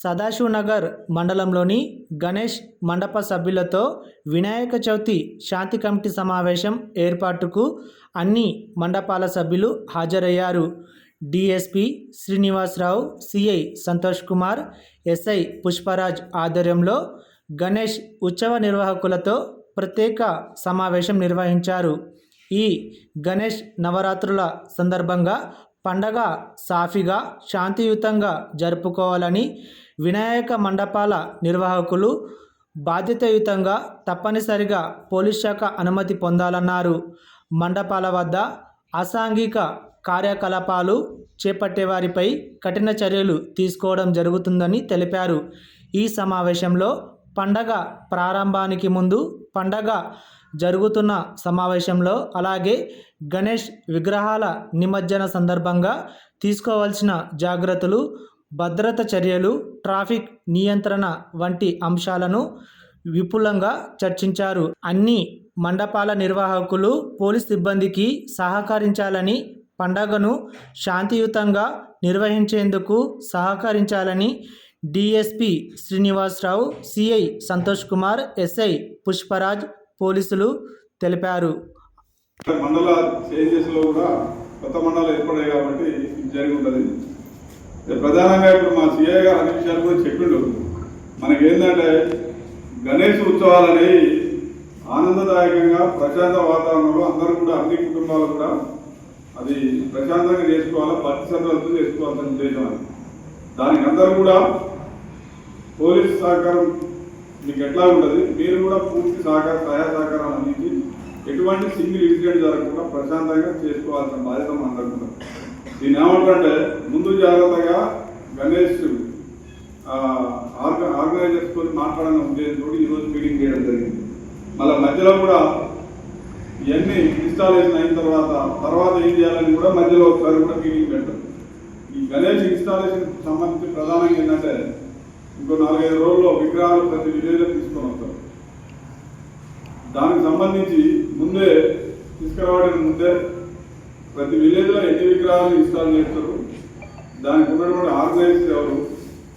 సదాశివనగర్ మండలంలోని గణేష్ మండప సభ్యులతో వినాయక చవితి శాంతి కమిటీ సమావేశం ఏర్పాటుకు అన్ని మండపాల సభ్యులు హాజరయ్యారు. DSP Srinivasa Rao CI Santosh Kumar SI Pushparaj ఆధ్వర్యంలో గణేష్ ఉత్సవ నిర్వాహకులతో ప్రత్యేక సమావేశం నిర్వహించారు. ఈ గణేష్ నవరాత్రుల సందర్భంగా పండగ సాఫీగా శాంతియుతంగా జరుపుకోవాలని వినాయక మండపాల నిర్వాహకులు బాధ్యతాయుతంగా తప్పనిసరిగా పోలీస్ శాఖ అనుమతి పొందాలన్నారు. మండపాల వద్ద అసాంఘిక కార్యకలాపాలు చేపట్టే వారిపై కఠిన చర్యలు తీసుకోవడం జరుగుతుందని తెలిపారు. ఈ సమావేశంలో పండగ ప్రారంభానికి ముందు పండగ జరుగుతున్న సమావేశంలో అలాగే గణేష్ విగ్రహాల నిమజ్జన సందర్భంగా తీసుకోవాల్సిన జాగ్రత్తలు భద్రత చర్యలు ట్రాఫిక్ నియంత్రణ వంటి అంశాలను విపులంగా చర్చించారు. అన్ని మండపాల నిర్వాహకులు పోలీస్ సిబ్బందికి సహకరించాలని పండగను శాంతియుతంగా నిర్వహించేందుకు సహకరించాలని DSP Srinivasa Rao CI Santosh Kumar SI Pushparaj పోలీసులు తెలిపారు. మండల చేంజెస్లో కూడా కొత్త మండలాలు ఏర్పడాయి కాబట్టి జరిగి ప్రధానంగా ఇప్పుడు మా సిఐ గారు అన్ని విషయాలు కూడా చెప్పిండు. మనకేంటంటే గణేష్ ఉత్సవాలని ఆనందదాయకంగా ప్రశాంత వాతావరణంలో అందరూ కూడా అన్ని కుటుంబాలు కూడా అది ప్రశాంతంగా చేసుకోవాలా భక్తి శ్రద్ధలతో చేసుకోవాల్సిన ఉద్దేశం అది. దానికి అందరూ కూడా పోలీస్ సహకారం మీకు ఎట్లా ఉంటుంది? మీరు కూడా పూర్తి సహకార సహాయ సహకారాలు అందించి ఎటువంటి సింగిల్ ఇన్సిడెంట్ జరగకుండా ప్రశాంతంగా చేసుకోవాల్సిన బాధ్యత మనకు దీన్ని ఏమంటారంటే ముందు జాగ్రత్తగా గణేష్ ఆర్గ ఆర్గనైజర్స్తో మాట్లాడడం ఉద్దేశంతో ఈరోజు మీటింగ్ చేయడం జరిగింది. మళ్ళీ మధ్యలో కూడా ఇవన్నీ ఇన్స్టాలేషన్ అయిన తర్వాత తర్వాత ఏం చేయాలని కూడా మధ్యలో ఒకసారి కూడా మీటింగ్ పెట్టారు ఈ గణేష్ ఇన్స్టాలేషన్ సంబంధించి ప్రధానంగా ఏంటంటే ఇంకో నాలుగైదు రోజుల్లో విగ్రహాలు ప్రతి విలేజ్లో తీసుకొని వస్తారు. దానికి సంబంధించి ముందే తీసుకురావడానికి ముందే ప్రతి విలేజ్లో ఎన్ని విగ్రహాలు ఇన్స్టాల్ చేస్తారు దానికి ఉన్నటువంటి ఆర్గనైజర్ ఎవరు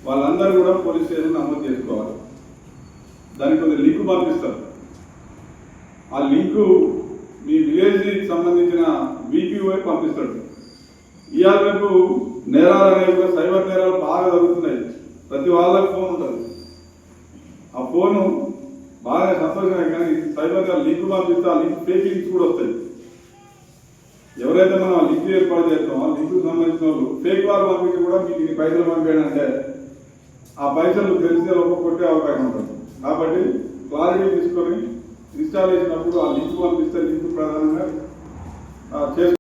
వాళ్ళందరూ కూడా పోలీస్ స్టేషన్ నమోదు చేసుకోవాలి. దానికి కొంత లింక్ పంపిస్తారు. ఆ లింకు మీ విలేజ్కి సంబంధించిన బీపీఓ పంపిస్తాడు. ఇవాళ రేపు నేరాలు అనేవి కూడా సైబర్ నేరాలు బాగా జరుగుతున్నాయి. ప్రతి వాళ్ళకి ఫోన్ ఉంటుంది. ఆ ఫోను బాగా సంతోషమే కానీ సైబర్ నేరాలు లింక్ పంపిస్తే ఆ లింక్ ఫేక్ లింక్స్ కూడా వస్తాయి. ఎవరైతే మనం లింక్ ఏర్పాటు చేస్తామో లింకు లింక్ సంబంధించిన వాళ్ళు ఫేక్ వారు పంపించి కూడా మీకు ఇన్ని పైసలు పంపేయడంటే ఆ పైసలు తెలిసే లోపల కొట్టే అవకాశం ఉంటుంది. కాబట్టి క్లారిటీ తీసుకొని ఇన్స్టాల్ చేసినప్పుడు ఆ లింక్ పంపిస్తే లింక్ ప్రధానంగా చేసుకో